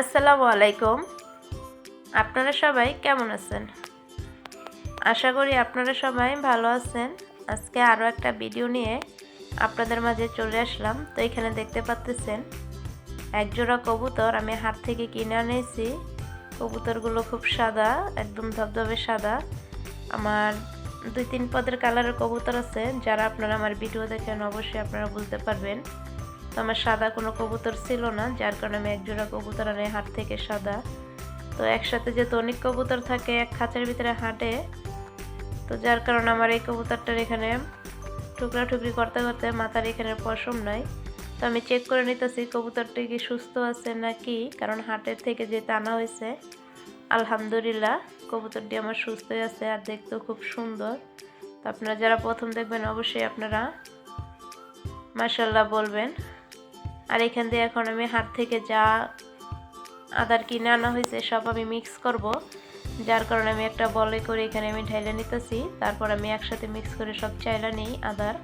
আসসালামু আলাইকুম। আপনারা সবাই কেমন আছেন? আশা করি আপনারা সবাই ভালো আছেন। আজকে আরও একটা ভিডিও নিয়ে আপনাদের মাঝে চলে আসলাম। তো এখানে দেখতে পাচ্তেছেন, একজোড়া কবুতর আমি হাত থেকে কিনে আনিয়েছি। কবুতরগুলো খুব সাদা, একদম ধবধবে সাদা। আমার দুই তিন পদের কালারের কবুতর আছে। যারা আপনারা আমার ভিডিও দেখেন, অবশ্যই আপনারা বুঝতে পারবেন। তো আমার সাদা কোনো কবুতর ছিল না, যার কারণে আমি একজোড়া কবুতর আনি হাট থেকে সাদা। তো একসাথে যেহেতু অনেক কবুতর থাকে, এক খাঁচার ভিতরে হাঁটে, তো যার কারণে আমার এই কবুতরটার এখানে টুকরা টুকরি করতে করতে মাথার এখানে পশম নাই। তো আমি চেক করে নিতেছি, কবুতরটি কি সুস্থ আছে নাকি, কারণ হাটের থেকে যে টানা হয়েছে, আলহামদুলিল্লাহ, কবুতরটি আমার সুস্থই আছে আর দেখতেও খুব সুন্দর। তো আপনারা যারা প্রথম দেখবেন, অবশ্যই আপনারা মাসাল্লাহ বলবেন। আর এখান দিয়ে এখন আমি হাত থেকে যা আদার কিনে আনা হয়েছে, সব আমি মিক্স করব। যার কারণে আমি একটা বলে করে এখানে আমি ঢাইলে নিতেছি। তারপর আমি একসাথে মিক্স করে সব চাইলা নিই আদার।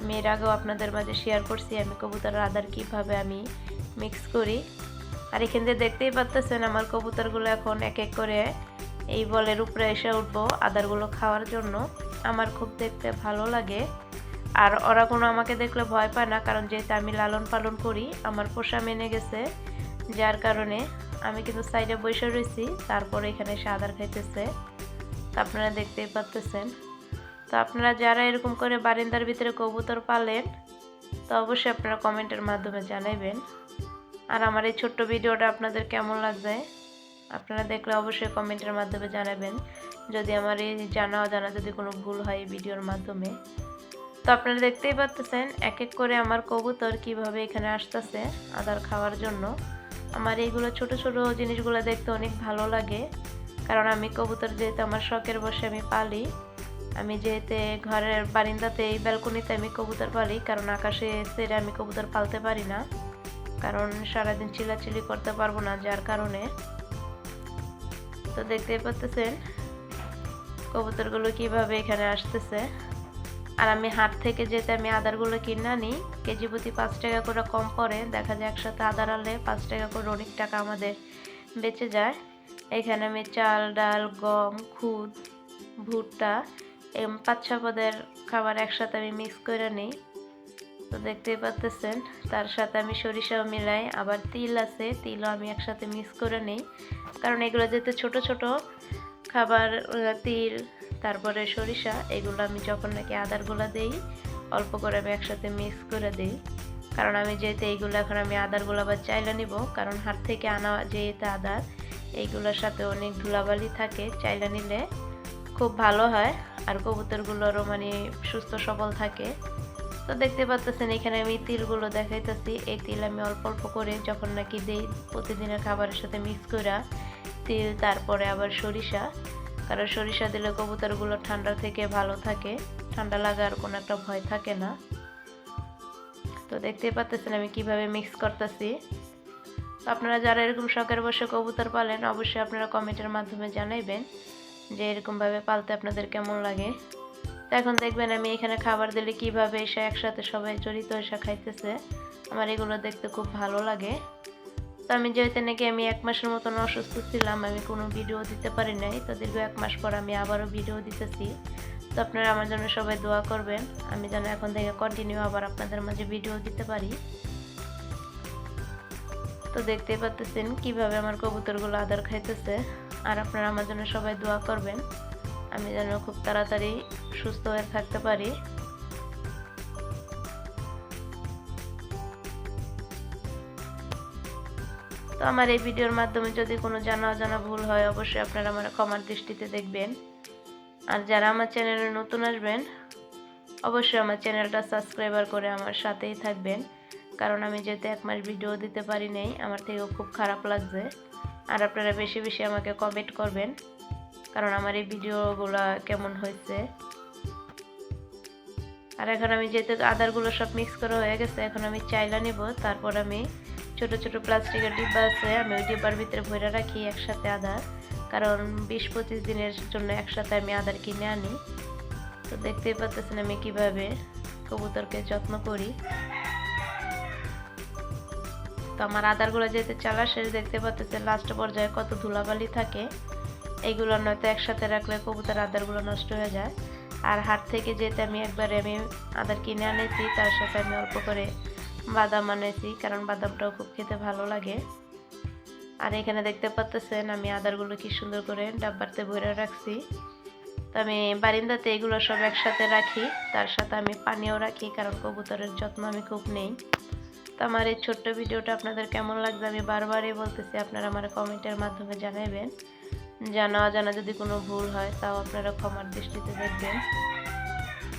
আমি এর আগেও আপনাদের মাঝে শেয়ার করছি আমি কবুতরের আদার কীভাবে আমি মিক্স করি। আর এখান দিয়ে দেখতেই পাচ্তেছেন আমার কবুতরগুলো এখন এক এক করে এই বলের উপরে এসে উঠবো আদারগুলো খাওয়ার জন্য। আমার খুব দেখতে ভালো লাগে। আর ওরা কোনো আমাকে দেখলে ভয় পায় না, কারণ যেহেতু আমি লালন পালন করি, আমার পোষা মেনে গেছে। যার কারণে আমি কিন্তু সাইডে বসে রয়েছি, তারপরে এখানে এসে আদার খাইতেছে। তো আপনারা দেখতেই পাচ্তেছেন তো আপনারা যারা এরকম করে বারিন্দার ভিতরে কবুতর পালেন, তো অবশ্যই আপনারা কমেন্টের মাধ্যমে জানাবেন আর আমার এই ছোট্ট ভিডিওটা আপনাদের কেমন লাগবে আপনারা দেখলে অবশ্যই কমেন্টের মাধ্যমে জানাবেন। যদি আমার এই জানা অজানা যদি কোনো ভুল হয় এই ভিডিওর মাধ্যমে তো আপনারা দেখতেই পাচ্তেছেন এক এক করে আমার কবুতর কীভাবে এখানে আসতেছে আদার খাওয়ার জন্য। আমার এইগুলো ছোট ছোট জিনিসগুলো দেখতে অনেক ভালো লাগে, কারণ আমি কবুতর যেহেতু আমার শখের বসে আমি পালি, আমি যেহেতু ঘরের বারিন্দাতে এই ব্যালকনিতে আমি কবুতর পালি, কারণ আকাশে সেরে আমি কবুতর পালতে পারি না, কারণ সারাদিন চিলাচিলি করতে পারব না যার কারণে। তো দেখতেই পাচ্তেছেন কবুতরগুলো কীভাবে এখানে আসতেছে। আর আমি হাট থেকে যেতে আমি আদারগুলো কিনে আনি কেজি প্রতি পাঁচ টাকা করে কম পড়ে। দেখা যায় একসাথে আদার আনলে পাঁচ টাকা করে অনেক টাকা আমাদের বেঁচে যায়। এখানে আমি চাল, ডাল, গম, খুদ, ভুট্টা এম পাঁচ ছ পদের খাবার একসাথে আমি মিক্স করে নিই। তো দেখতেই পাচ্তেছেন, তার সাথে আমি সরিষাও মিলাই। আবার তিল আছে, তিলও আমি একসাথে মিক্স করে নিই। কারণ এগুলো যেহেতু ছোট ছোট খাবার তিল তারপরে সরিষা, এগুলো আমি যখন নাকি আদারগুলো দেই, অল্প করে আমি একসাথে মিক্স করে দিই। কারণ আমি যেহেতু এইগুলো এখন আমি আদারগুলো আবার চাইলে নিব, কারণ হাট থেকে আনা যেহেতু আদার এইগুলোর সাথে অনেক ধুলাবালি থাকে, চাইলে নিলে খুব ভালো হয়। আর কবুতরগুলোরও মানে সুস্থ সবল থাকে। তো দেখতে পাচ্ছেন এখানে আমি তিলগুলো দেখাইতেছি। এই তিল আমি অল্প অল্প করে যখন নাকি দেই, প্রতিদিনের খাবারের সাথে মিক্স করা তিল, তারপরে আবার সরিষা। কারণ সরিষা দিলে কবুতরগুলো ঠান্ডা থেকে ভালো থাকে। ঠান্ডা লাগার কোনো একটা ভয় থাকে না। তো দেখতেই পাচ্ছেন আমি কীভাবে মিক্স করতেছি। তো আপনারা যারা এরকম শখের বসে কবুতর পালেন, অবশ্যই আপনারা কমেন্টের মাধ্যমে জানাইবেন যে এরকমভাবে পালতে আপনাদের কেমন লাগে। তো এখন দেখবেন আমি এখানে খাবার দিলে কীভাবে এসে একসাথে সবাই জড়িত এসে খাইতেছে। আমার এগুলো দেখতে খুব ভালো লাগে। তো আমি যেহেতু নাকি আমি এক মাসের মতন অসুস্থ ছিলাম, আমি কোনো ভিডিও দিতে পারি নাই। তো দীর্ঘ এক মাস পর আমি আবারও ভিডিও দিতেছি। তো আপনারা আমার জন্য সবাই দোয়া করবেন। আমি যেন এখন থেকে কন্টিনিউ আবার আপনাদের মাঝে ভিডিও দিতে পারি। তো দেখতেই পাচ্তেছেন কীভাবে আমার কবুতরগুলো আদার খাইতেছে। আর আপনারা আমার জন্য সবাই দোয়া করবেন। আমি যেন খুব তাড়াতাড়ি সুস্থ হয়ে থাকতে পারি। তো আমার এই ভিডিওর মাধ্যমে যদি কোনো জানা অজানা ভুল হয়, অবশ্যই আপনারা আমার ক্ষমার দৃষ্টিতে দেখবেন। আর যারা আমার চ্যানেলে নতুন আসবেন, অবশ্যই আমার চ্যানেলটা সাবস্ক্রাইবার করে আমার সাথেই থাকবেন। কারণ আমি যেহেতু এক মাস ভিডিও দিতে পারি নাই, আমার থেকেও খুব খারাপ লাগছে। আর আপনারা বেশি বেশি আমাকে কমেন্ট করবেন, কারণ আমার এই ভিডিওগুলো কেমন হয়েছে। আর এখন আমি যেহেতু আদারগুলো সব মিক্স করা হয়ে গেছে, এখন আমি চাইলা নিব, তারপর আমি ছোট ছোট প্লাস্টিকের ডিব্বা আছে, আমি ওই ডিব্বার ভিতরে ভরে রাখি একসাথে আদার কারণ বিশ পঁচিশ দিনের জন্য একসাথে আমি আদার কিনে আনি। তো দেখতেই পাচ্ছেন আমি কীভাবে কবুতরকে যত্ন করি। তো আমার আদারগুলো যেতে চালা শেষ, দেখতে পাচ্তেছে লাস্ট পর্যায়ে কত ধুলাবালি থাকে। এইগুলো নয়তো একসাথে রাখলে কবুতর আদারগুলো নষ্ট হয়ে যায়। আর হাট থেকে যেতে আমি একবারে আমি আদার কিনে আনেছি, তার সাথে আমি অল্প করে বাদাম আনেছি, কারণ বাদামটাও খুব খেতে ভালো লাগে। আর এখানে দেখতে পাচ্তেছেন আমি আদারগুলো কি সুন্দর করে ডাব্বাতে ভরে রাখছি। তো আমি বারিন্দাতে এগুলো সব একসাথে রাখি, তার সাথে আমি পানিও রাখি, কারণ কবুতরের যত্ন আমি খুব নেই। তো আমার এই ছোট্ট ভিডিওটা আপনাদের কেমন লাগবে আমি বারবারই বলতেছি, আপনারা আমার কমেন্টের মাধ্যমে জানাবেন। জানা অজানা যদি কোনো ভুল হয়, তাও আপনারা ক্ষমার দৃষ্টিতে দেখবেন।